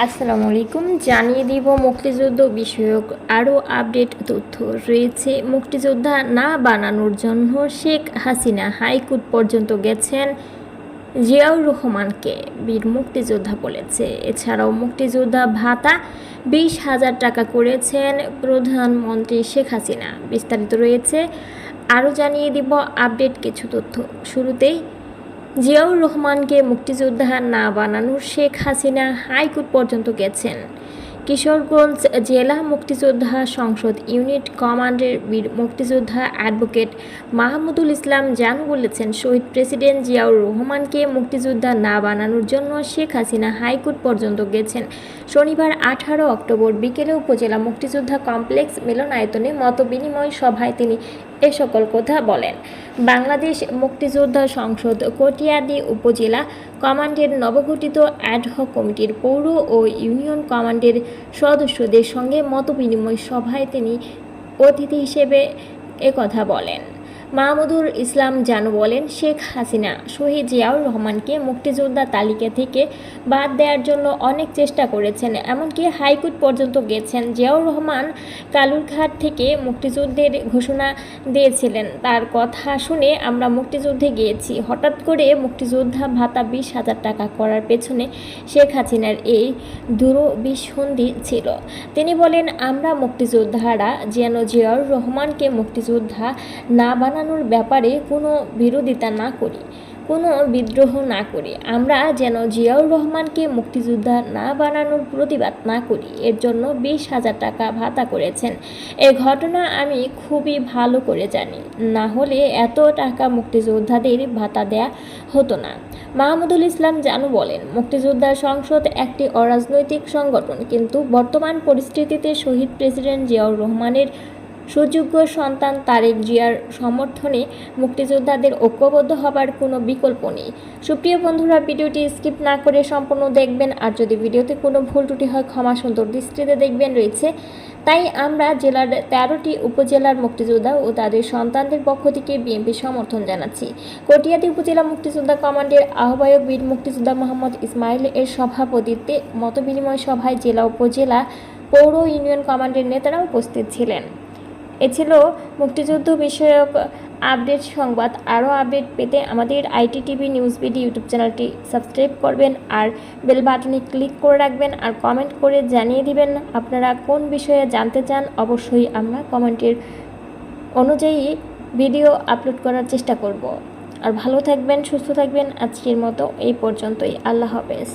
আসসালামু আলাইকুম। জানিয়ে দিব মুক্তিযুদ্ধ বিষয়ক আরও আপডেট তথ্য রয়েছে। মুক্তিযোদ্ধা না বানানোর জন্য শেখ হাসিনা হাইকোর্ট পর্যন্ত গেছেন জিয়াউর রহমানকে, বীর মুক্তিযোদ্ধা বলেছে। এছাড়াও মুক্তিযোদ্ধা ভাতা বিশ হাজার টাকা করেছেন প্রধানমন্ত্রী শেখ হাসিনা। বিস্তারিত রয়েছে। আরও জানিয়ে দিব আপডেট কিছু তথ্য। শুরুতেই জিয়াউর রহমানকে মুক্তিযোদ্ধা না বানানোর শেখ হাসিনা হাইকোর্ট পর্যন্ত গেছেন। কিশোরগঞ্জ জেলা মুক্তিযোদ্ধা সংসদ ইউনিট কমান্ডের বীর মুক্তিযোদ্ধা অ্যাডভোকেট মাহমুদুল ইসলাম জানু বলেছেন, শহীদ প্রেসিডেন্ট জিয়াউর রহমানকে মুক্তিযোদ্ধা না বানানোর জন্য শেখ হাসিনা হাইকোর্ট পর্যন্ত গেছেন। শনিবার আঠারো অক্টোবর বিকেলে উপজেলা মুক্তিযোদ্ধা কমপ্লেক্স মিলনায়তনে মতবিনিময় সভায় তিনি এ সকল কথা বলেন। বাংলাদেশ মুক্তিযোদ্ধা সংসদ কটিয়াদি উপজেলা কমান্ডের নবগঠিত অ্যাডহক কমিটির পৌর ও ইউনিয়ন কমান্ডের সদস্যদের সঙ্গে মতবিনিময় সভায় তিনি অতিথি হিসেবে একথা বলেন। মাহমুদুর ইসলাম জানু বলেন, শেখ হাসিনা, শহীদ জিয়াউর রহমানকে মুক্তিযোদ্ধা তালিকা থেকে বাদ দেওয়ার জন্য অনেক চেষ্টা করেছেন, এমনকি হাইকোর্ট পর্যন্ত গেছেন। জিয়াউর রহমান কালুরঘাট থেকে মুক্তিযুদ্ধের ঘোষণা দিয়েছিলেন। তার কথা শুনে আমরা মুক্তিযুদ্ধে গিয়েছি। হঠাৎ করে মুক্তিযোদ্ধা ভাতা বিশ হাজার টাকা করার পেছনে শেখ হাসিনার এই দুরবিসন্ধি ছিল। তিনি বলেন, আমরা মুক্তিযোদ্ধারা যেন জিয়াউর রহমানকে মুক্তিযোদ্ধা না বানানোর ব্যাপারে কোনো বিরোধিতা না করি, কোনো বিদ্রোহ না করি। আমরা যেন জিয়াউর রহমানকে মুক্তিযোদ্ধা না বানানোর প্রতিবাদ না করি, এর জন্য বিশ হাজার টাকা ভাতা করেছেন। এ ঘটনা আমি খুবই ভালো করে জানি, না হলে এত টাকা মুক্তিযোদ্ধাদের ভাতা দেয়া হতো না। মাহমুদুল ইসলাম জানু বলেন, মুক্তিযোদ্ধা সংসদ একটি অরাজনৈতিক সংগঠন, কিন্তু বর্তমান পরিস্থিতিতে শহীদ প্রেসিডেন্ট জিয়াউর রহমানের সুযোগ্য সন্তান তারেক জিয়ার সমর্থনে মুক্তিযোদ্ধাদের ঐক্যবদ্ধ হবার কোনো বিকল্প নেই। সুপ্রিয় বন্ধুরা, ভিডিওটি স্কিপ না করে সম্পূর্ণ দেখবেন আর যদি ভিডিওতে কোনো ভুল ত্রুটি হয়, ক্ষমা সুন্দর দৃষ্টিতে দেখবেন রয়েছে। তাই আমরা জেলার তেরোটি উপজেলার মুক্তিযোদ্ধা ও তাদের সন্তানদের পক্ষ থেকে বিএনপি সমর্থন জানাচ্ছি। কটিয়াদি উপজেলা মুক্তিযোদ্ধা কমান্ডের আহ্বায়ক বীর মুক্তিযোদ্ধা মোহাম্মদ ইসমাইল এর সভাপতিত্বে মতবিনিময় সভায় জেলা উপজেলা পৌর ইউনিয়ন কমান্ডের নেতারা উপস্থিত ছিলেন। এ ছিল মুক্তিযুদ্ধ বিষয়ক আপডেট সংবাদ। আরও আপডেট পেতে আমাদের IT TV news BD YouTube চ্যানেলটি সাবস্ক্রাইব করবেন আর বেল বাটনে ক্লিক করে রাখবেন আর কমেন্ট করে জানিয়ে দিবেন আপনারা কোন বিষয়ে জানতে চান। অবশ্যই আমরা কমেন্টের অনুযায়ী ভিডিও আপলোড করার চেষ্টা করব। আর ভালো থাকবেন, সুস্থ থাকবেন। আজকের মতো এই পর্যন্তই। আল্লাহ হাফেজ।